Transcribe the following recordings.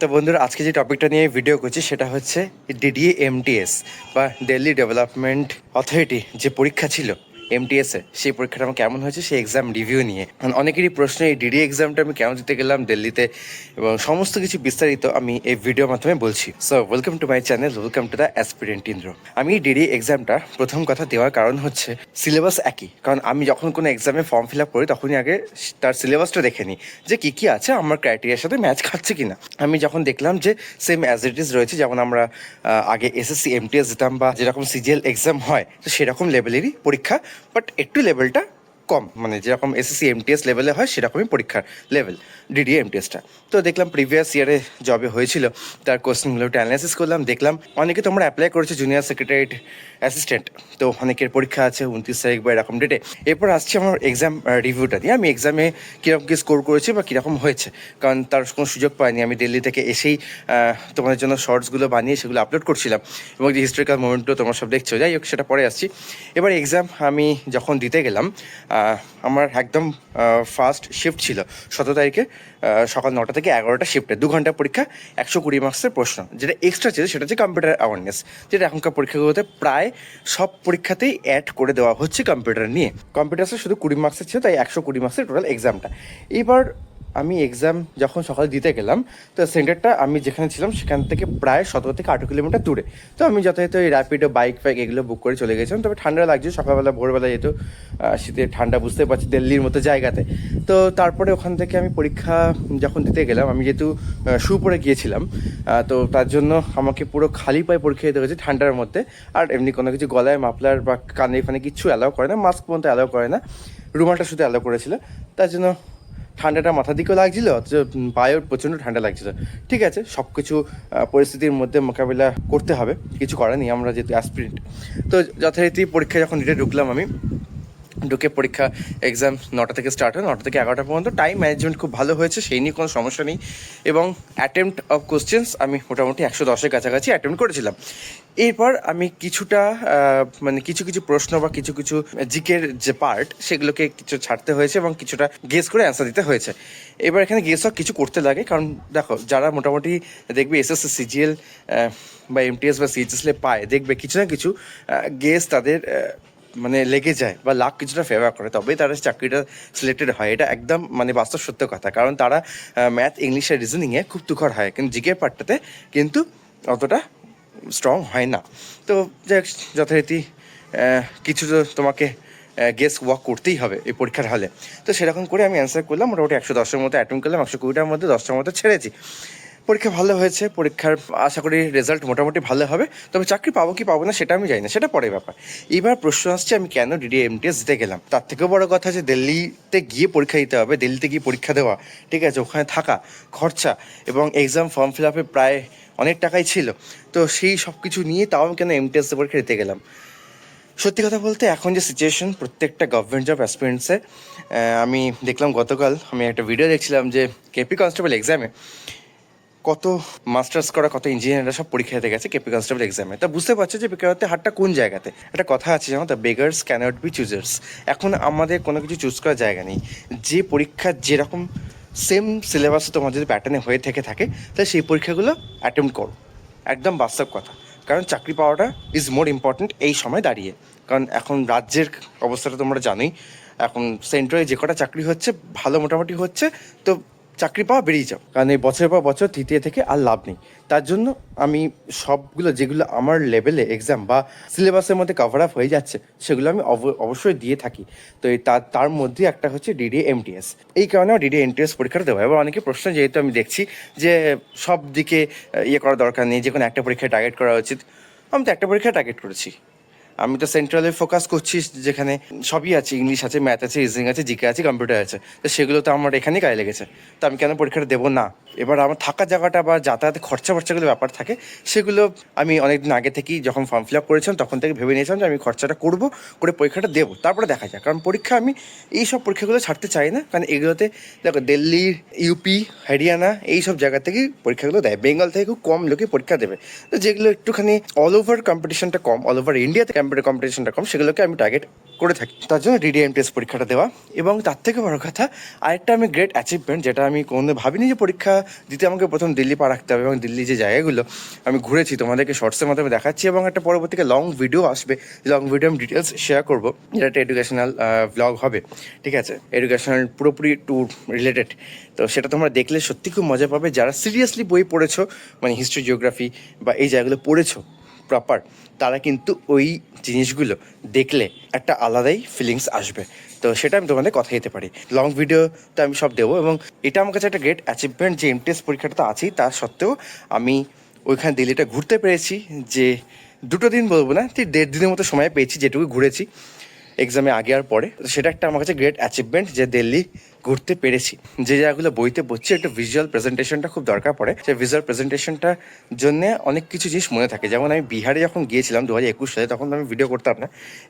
তো বন্ধুরা, আজকে যে টপিকটা নিয়ে ভিডিও করছি সেটা হচ্ছে ডিডিএ এমটিএস বা দিল্লি ডেভেলপমেন্ট অথরিটি যে পরীক্ষা ছিল এমটিএস সেই পরীক্ষাটা আমার কেমন হয়েছে, সেই এক্সাম রিভিউ নিয়ে। অনেকেরই প্রশ্ন, এই ডিডি এক্সামটা আমি কেন দিতে গেলাম দিল্লিতে? এবং সমস্ত কিছু বিস্তারিত আমি এই ভিডিওর মাধ্যমে বলছি। So welcome to my channel welcome to the aspirant Indra আমি ডিডি এক্সামটা প্রথম কথা দেওয়ার কারণ হচ্ছে সিলেবাস একই। কারণ আমি যখন কোনো এক্সামে ফর্ম ফিল আপ করি, তখনই আগে তার সিলেবাসটা দেখে নিই যে কী কী আছে, আমার ক্রাইটেরিয়ার সাথে ম্যাচ খাচ্ছে কিনা। আমি যখন দেখলাম যে সেম অ্যাজ ইট ইজ রয়েছে, যেমন আমরা আগে এসএসসি এমটিএস দিতাম বা যেরকম সিজিএল এক্সাম হয়, তো সেরকম লেভেলেরই পরীক্ষা বাট একটু লেভেলটা কম মানে যেরকম এসএসসি এমটিএস লেভেলে হয়, সেরকমই পরীক্ষার লেভেল ডিডি এমটিএসটা তো দেখলাম প্রিভিয়াস ইয়ারে জবে হয়েছিল, তার কোশ্চেনগুলো একটু অ্যানালাইসিস করলাম, দেখলাম অনেকে তোমরা অ্যাপ্লাই করেছ জুনিয়র সেক্রেটারিয়েট অ্যাসিস্ট্যান্ট তো অনেকের পরীক্ষা আছে উনত্রিশ তারিখ বা এরকম ডেটে এরপর আসছে আমার এক্সাম রিভিউটা দিয়ে। আমি এক্সামে কীরকম কী স্কোর করেছি বা কীরকম হয়েছে, কারণ তার কোনো সুযোগ পাইনি। আমি দিল্লি থেকে এসেই তোমাদের জন্য শর্টসগুলো বানিয়ে সেগুলো আপলোড করছিলাম, এবং যে হিস্টোরিক্যাল মোমেন্টও তোমরা সব দেখছ। যাই হোক, সেটা পরে আসছি। এবার এক্সাম আমি যখন দিতে গেলাম আমার একদম ফার্স্ট শিফট ছিল। সতেরো তারিখে সকাল নটা থেকে এগারোটা শিফটে দু ঘণ্টা পরীক্ষা, একশো কুড়ি মার্কসের প্রশ্ন। যেটা এক্সট্রা ছিল সেটা হচ্ছে কম্পিউটার অ্যাওয়ারনেস যেটা এখনকার পরীক্ষাগুলোতে প্রায় সব পরীক্ষাতেই অ্যাড করে দেওয়া হচ্ছে কম্পিউটার নিয়ে। কম্পিউটার শুধু কুড়ি মার্কসের ছিল, তাই একশো কুড়ি মার্কসের টোটাল এক্সামটা এবার আমি এক্সাম যখন সকালে দিতে গেলাম তো সেন্টারটা আমি যেখানে ছিলাম সেখান থেকে প্রায় সতেরো থেকে আঠেরো কিলোমিটার দূরে। তো আমি যথাযথ এই র্যাপিডো বাইক ফাইক এগুলো বুক করে চলে গেছিলাম। তবে ঠান্ডা লাগছে সকালবেলা ভোরবেলা যেহেতু আহ, শীতে ঠান্ডা বুঝতে পারছি দিল্লির মতো জায়গাতে। তো তারপরে ওখান থেকে আমি পরীক্ষা যখন দিতে গেলাম আমি যেহেতু শু পরে গিয়েছিলাম তো তার জন্য আমাকে পুরো খালি পায়ে পরীক্ষা দিতে হয়েছে ঠান্ডার মধ্যে। আর এমনি কোনো কিছু গলায় মাফলার বা কানে ফানে কিচ্ছু অ্যালাউ করে না মাস্ক পর্যন্ত অ্যালাউ করে না। রুমালটা শুধু অ্যালাউ করেছিল। তার জন্য ঠান্ডাটা মাথা দিকেও লাগছিল, অথচ পায়েও প্রচণ্ড ঠান্ডা লাগছিল। ঠিক আছে সব কিছু পরিস্থিতির মধ্যে মোকাবিলা করতে হবে, কিছু করার নেই, আমরা যেহেতু অ্যাসপিরেন্ট তো যথারীতি পরীক্ষা যখন এটা ঢুকলাম আমি ঢুকে পরীক্ষা এক্সাম নটা থেকে স্টার্ট হয়, নটা থেকে এগারোটা পর্যন্ত। টাইম ম্যানেজমেন্ট খুব ভালো হয়েছে, সেই নিয়ে কোনো সমস্যা নেই। এবং অ্যাটেম্পট অফ কোশ্চেন্স আমি মোটামুটি একশো দশের কাছাকাছি অ্যাটেম্প করেছিলাম। এরপর আমি কিছুটা মানে কিছু কিছু প্রশ্ন বা কিছু কিছু জিকের যে পার্ট সেগুলোকে কিছু ছাড়তে হয়েছে এবং কিছুটা গেস করে অ্যান্সার দিতে হয়েছে। এবার এখানে গেস অফ কিছু করতে লাগে, কারণ দেখো, যারা মোটামুটি দেখবে এসএসসি সিজিএল বা এমটিএস বা সিএইচএসলে পায়, দেখবে কিছু না কিছু গেস তাদের মানে লেগে যায় বা লাখ কিছুটা ফেভার করে, তবেই তারা চাকরিটা সিলেক্টেড হয়। এটা একদম মানে বাস্তব সত্য কথা। কারণ তারা ম্যাথ ইংলিশ আর রিজনিংয়ে খুব তুখর হয়। কিন্তু জিকে পার্টটাতে কিন্তু অতটা স্ট্রং হয় না। তো যাই যথারীতি কিছু তো তোমাকে গেস ওয়াক করতেই হবে এই পরীক্ষার হলে। তো সেরকম করে আমি অ্যান্সার করলাম। মোটামুটি একশো দশের মতো অ্যাটেম্প করলাম। একশো কুড়িটার মধ্যে দশটার মতো ছেড়েছি। পরীক্ষা ভালো হয়েছে, পরীক্ষার আশা করি রেজাল্ট মোটামুটি ভালো হবে। তবে চাকরি পাবো কি পাবো না সেটা আমি জানি না, সেটা পরের ব্যাপার। এবার প্রশ্ন আসছে, আমি কেন ডিডি এমটিএস দিতে গেলাম? তার থেকেও বড় কথা যে দিল্লিতে গিয়ে পরীক্ষা দিতে হবে, দিল্লিতে গিয়ে পরীক্ষা দেওয়া, ঠিক আছে? ওখানে থাকা, খরচা এবং এক্সাম ফর্ম ফিল আপে প্রায় অনেক টাকাই ছিল। তো সেই সব কিছু নিয়ে তাও আমি কেন এমটিএস পরীক্ষা দিতে গেলাম? সত্যি কথা বলতে এখন যে সিচুয়েশন প্রত্যেকটা গভর্নমেন্ট জব অ্যাসপিরেন্টসে আমি দেখলাম গতকাল, আমি একটা ভিডিও দেখছিলাম যে কেপি কনস্টেবল এক্সামে কত মাস্টার্স করা, কত ইঞ্জিনিয়াররা সব পরীক্ষা দিতে গেছে কেপি কনস্টেবল এক্সামে তা বুঝতে পারছ যে বেকারত্বের হারটা কোন জায়গাতে? একটা কথা আছে যেমন the beggars can't be choosers এখন আমাদের কোনো কিছু চুজ করার জায়গা নেই। যে পরীক্ষা যেরকম সেম সিলেবাস তোমার যদি প্যাটার্নে হয়ে থেকে থাকে, তাহলে সেই পরীক্ষাগুলো অ্যাটেম্প্ট করো। একদম বাস্তব কথা। কারণ চাকরি পাওয়াটা ইজ মোর ইম্পর্ট্যান্ট এই সময় দাঁড়িয়ে। কারণ এখন রাজ্যের অবস্থাটা তোমরা জানোই। এখন সেন্ট্রালে যে কটা চাকরি হচ্ছে, ভালো মোটামুটি হচ্ছে, তো চাকরি পাওয়া বেরিয়ে যাও। কারণ এই বছরের পর বছর তৃতীয় থেকে আর লাভ নেই। তার জন্য আমি সবগুলো যেগুলো আমার লেভেলে এক্সাম বা সিলেবাসের মধ্যে কভার আপ হয়ে যাচ্ছে, সেগুলো আমি অব- অবশ্যই দিয়ে থাকি। তো তার তার মধ্যে একটা হচ্ছে ডিডি এমটিএস এই কারণে ডিডি এমটিএস পরীক্ষাটা দেবো এবার অনেকে প্রশ্ন যেহেতু আমি দেখছি যে সব দিকে ইয়ে করা দরকার নেই, যে কোনো একটা পরীক্ষায় টার্গেট করা উচিত। আমি তো একটা পরীক্ষায় টার্গেট করেছি। আমি তো সেন্ট্রালে ফোকাস করছি, যেখানে সবই আছে ইংলিশ আছে ম্যাথ আছে রিজনিং আছে জিকে আছে কম্পিউটার আছে। তো সেগুলো তো আমার এখানেই কাজে লেগেছে। তো আমি কেন পরীক্ষাটা দেবো না? এবার আমার থাকার জায়গাটা বা যাতায়াতে খরচা ফরচাগুলো ব্যাপার থাকে, সেগুলো আমি অনেকদিন আগে থেকেই যখন ফর্ম ফিল আপ করেছিলাম, তখন থেকে ভেবে নিয়েছিলাম যে আমি খরচাটা করব, করে পরীক্ষাটা দেবো। তারপরে দেখা যাক, কারণ পরীক্ষা আমি এই সব পরীক্ষাগুলো ছাড়তে চাই না, কারণ এগুলোতে দেখো দিল্লি ইউপি হরিয়ানা এই সব জায়গা থেকেই পরীক্ষাগুলো দেয়। বেঙ্গল থেকে খুব কম লোকে পরীক্ষা দেবে। তো যেগুলো একটুখানি অল ওভার কম্পিটিশনটা কম অল ওভার ইন্ডিয়াতে কম্পিউটার কম্পিটিশনটা কম, সেগুলোকে আমি টার্গেট করে থাকি। তার জন্য ডিডিএমটিএস পরীক্ষাটা দেওয়া। এবং তার থেকে বড় কথা, আরেকটা আমি গ্রেট অ্যাচিভমেন্ট যেটা আমি কোনো ভাবিনি যে পরীক্ষা দিতে আমাকে প্রথম দিল্লি পা রাখতে হবে এবং দিল্লি যে জায়গাগুলো, আমি ঘুরেছি, তোমাদেরকে শর্টসের মাধ্যমে দেখাচ্ছি এবং একটা পরবর্তীকে লং ভিডিও আসবে। লং ভিডিও আমি ডিটেলস শেয়ার করব, যেটা একটা এডুকেশনাল ব্লগ হবে, ঠিক আছে? এডুকেশনাল পুরোপুরি ট্যুর রিলেটেড তো সেটা তোমরা দেখলে সত্যি খুব মজা পাবে। যারা সিরিয়াসলি বই পড়েছো মানে হিস্ট্রি জিওগ্রাফি বা এই জায়গাগুলো পড়েছো প্রপার তারা কিন্তু ওই জিনিসগুলো দেখলে একটা আলাদাই ফিলিংস আসবে। তো সেটা আমি তোমাদের কথা দিতে পারি। লং ভিডিও তো আমি সব দেবো এবং এটা আমার কাছে একটা গ্রেট অ্যাচিভমেন্ট যে এমটিএস পরীক্ষাটা তো আছেই, তা সত্ত্বেও আমি ওইখানে দিল্লিটা ঘুরতে পেরেছি যে দুটো দিন বলব না, ঠিক দেড় দিনের মতো সময় পেয়েছি যেটুকু ঘুরেছি। এক্সামে আগে আর পরে। সেটা একটা আমার কাছে গ্রেট অ্যাচিভমেন্ট যে দিল্লি ঘুরতে পেরেছি। যে জায়গাগুলো বইতে পড়ছি, একটা ভিজুয়াল প্রেজেন্টেশনটা খুব দরকার পড়ে। সেই ভিজুয়াল প্রেজেন্টেশনটার জন্য অনেক কিছু জিনিস মনে থাকে। যেমন আমি বিহারে যখন গিয়েছিলাম দু হাজার একুশ সালে, তখন আমি ভিডিও করতাম না।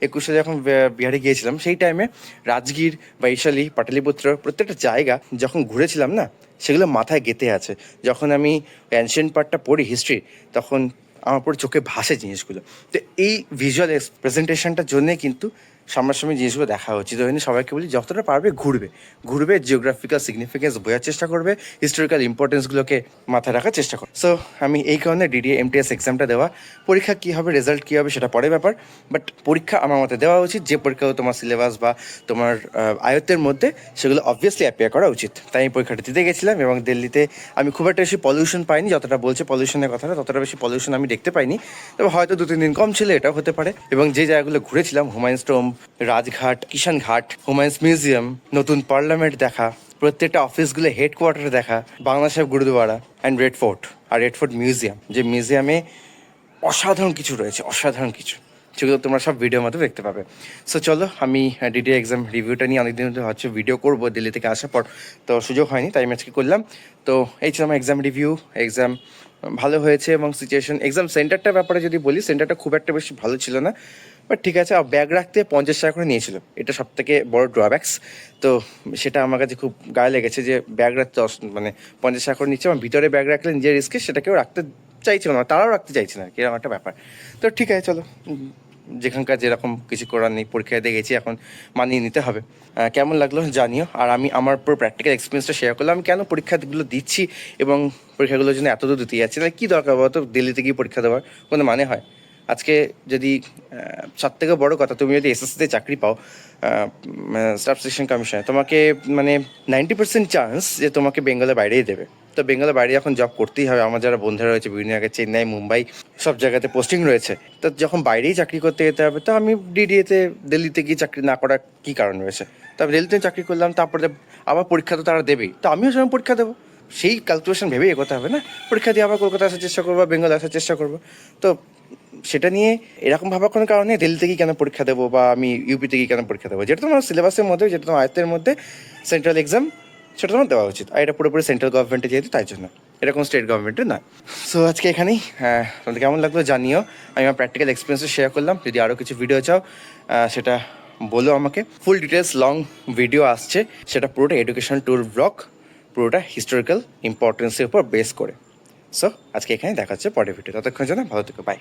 একুশ সালে যখন বিহারে গিয়েছিলাম, সেই টাইমে রাজগীর বৈশালী পাটালিপুত্র প্রত্যেকটা জায়গা যখন ঘুরেছিলাম না, সেগুলো মাথায় গেঁথে আছে। যখন আমি অ্যানশিয়েন্ট পার্টটা পড়ি হিস্ট্রি তখন আমার পুরো চোখে ভাসে জিনিসগুলো। তো এই ভিজুয়াল প্রেজেন্টেশনটার জন্যে কিন্তু সামনাসামনি জিনিসগুলো দেখা উচিত ওই জন্য সবাইকে বলি, যতটা পারবে ঘুরবে। ঘুরবে জিওগ্রাফিক্যাল সিগনিফিকেন্স বোঝার চেষ্টা করবে হিস্টোরিক্যাল ইম্পর্টেন্সগুলোকে মাথায় রাখার চেষ্টা করবে। সো আমি এই কারণে ডিডিএ এমটিএস এক্সামটা দেওয়া, পরীক্ষা কী হবে রেজাল্ট কী হবে সেটা পরে ব্যাপার বাট পরীক্ষা আমার মতে দেওয়া উচিত, যে পরীক্ষাও তোমার সিলেবাস বা তোমার আয়ত্তের মধ্যে, সেগুলো অবভিয়াসলি অ্যাপিয়ার করা উচিত। তাই আমি পরীক্ষাটা দিতে গেছিলাম এবং দিল্লিতে আমি খুব একটা বেশি পলিউশন পাইনি, যতটা বলছে পলিউশনের কথাটা, ততটা বেশি পলিউশন আমি দেখতে পাইনি। তবে হয়তো দু তিন দিন কম ছিল, এটাও হতে পারে। এবং যে জায়গাগুলো ঘুরেছিলাম হুমায়ুন্স টোম রাজঘাট কিষান ঘাট হুমায়ুন্স মিউজিয়াম, নতুন পার্লামেন্ট দেখা, প্রত্যেকটা অফিসগুলো হেডকোয়ার্টার দেখা Bangla Sahib Gurudwara and Red Fort R red fort museum যে মিউজিয়ামে অসাধারণ কিছু রয়েছে, অসাধারণ কিছু। সেগুলো তোমরা সব ভিডিওর মধ্যে দেখতে পাবে। সো চলো, আমি ডিডি এক্সাম রিভিউটা নিয়ে অনেকদিন হচ্ছে ভিডিও করব, দিল্লি থেকে আসার পর তো সুযোগ হয়নি, তাই আমি আজকে করলাম। তো, এই ছিল আমার এক্সাম রিভিউ এক্সাম ভালো হয়েছে এবং সিচুয়েশন এক্সাম সেন্টারটার ব্যাপারে যদি বলি সেন্টারটা খুব একটা বেশি ভালো ছিল না। বাট ঠিক আছে ব্যাগ রাখতে পঞ্চাশ টাকা করে নিয়েছিল। এটা সব থেকে বড় ড্রব্যাক্স তো সেটা আমার কাছে খুব গায়ে লেগেছে যে ব্যাগ রাখতে মানে পঞ্চাশ টাকা করে নিচ্ছে। আমার ভিতরে ব্যাগ রাখলে নিজের রিস্কে সেটা কেউ রাখতে চাইছিল না, তারাও রাখতে চাইছে না কীরকম একটা ব্যাপার। তো ঠিক আছে, চলো। যেখানকার যেরকম কিছু করার নেই পরীক্ষায় দিয়ে গেছি, এখন মানিয়ে নিতে হবে। কেমন লাগল জানিও। আর আমি আমার পুরো প্র্যাকটিক্যাল এক্সপিরিয়েন্সটা শেয়ার করলাম। আমি কেন পরীক্ষাগুলো দিচ্ছি এবং পরীক্ষাগুলোর জন্য এত দূর দিতে যাচ্ছি? না কী দরকার বলতো? দিল্লিতে গিয়ে পরীক্ষা দেওয়ার কোনো মানে হয়? আজকে যদি সব থেকে বড় কথা, তুমি যদি এসএসসিতে চাকরি পাও স্টাফ সিলেকশন কমিশনে তোমাকে মানে নাইনটি পার্সেন্ট চান্স যে তোমাকে বেঙ্গলের বাইরেই দেবে। তো বেঙ্গলের বাইরে যখন জব করতেই হবে। আমার যারা বন্ধুরা রয়েছে, বিভিন্ন জায়গায় চেন্নাই, মুম্বাই, সব জায়গাতে পোস্টিং রয়েছে। তো যখন বাইরেই চাকরি করতে যেতে হবে, তো আমি ডিডিএতে দিল্লিতে গিয়ে চাকরি না করার কী কারণ রয়েছে? তারপর দিল্লিতে চাকরি করলাম, তারপরে আবার পরীক্ষা তো তারা দেবেই। তো আমিও সেরকম পরীক্ষা দেবো। সেই ক্যালকুলেশন ভেবেই এগোতে হবে না। পরীক্ষা দিয়ে আবার কলকাতা আসার চেষ্টা করব বেঙ্গল আসার চেষ্টা করব। তো সেটা নিয়ে এরকম ভাবার কোনো কারণে দিল্লি থেকেই কেন পরীক্ষা দেবো বা আমি ইউপি থেকেই কেন পরীক্ষা দেবো? যেটা তোমার সিলেবাসের মধ্যে, যেটা তোমার আয়ত্তের মধ্যে সেন্ট্রাল এক্সাম সেটা তোমার দেওয়া উচিত। আর এটা পুরোপুরি সেন্ট্রাল গভর্নমেন্টে যেহেতু, তাই জন্য। এরকম স্টেট গভর্নমেন্টের না সো আজকে এখানেই হ্যাঁ তোমাদের কেমন লাগল জানিও। আমি আমার প্র্যাকটিক্যাল এক্সপিরিয়েন্স শেয়ার করলাম। যদি আরও কিছু ভিডিও চাও সেটা বলো আমাকে। ফুল ডিটেলস লং ভিডিও আসছে। সেটা পুরোটা এডুকেশন ট্যুর ব্লগ পুরোটা হিস্টোরিক্যাল ইম্পর্টেন্সের উপর বেস করে। সো আজকে এখানে দেখা হচ্ছে পরের ভিডিও ততক্ষণ জন্য ভালো থেকো বাই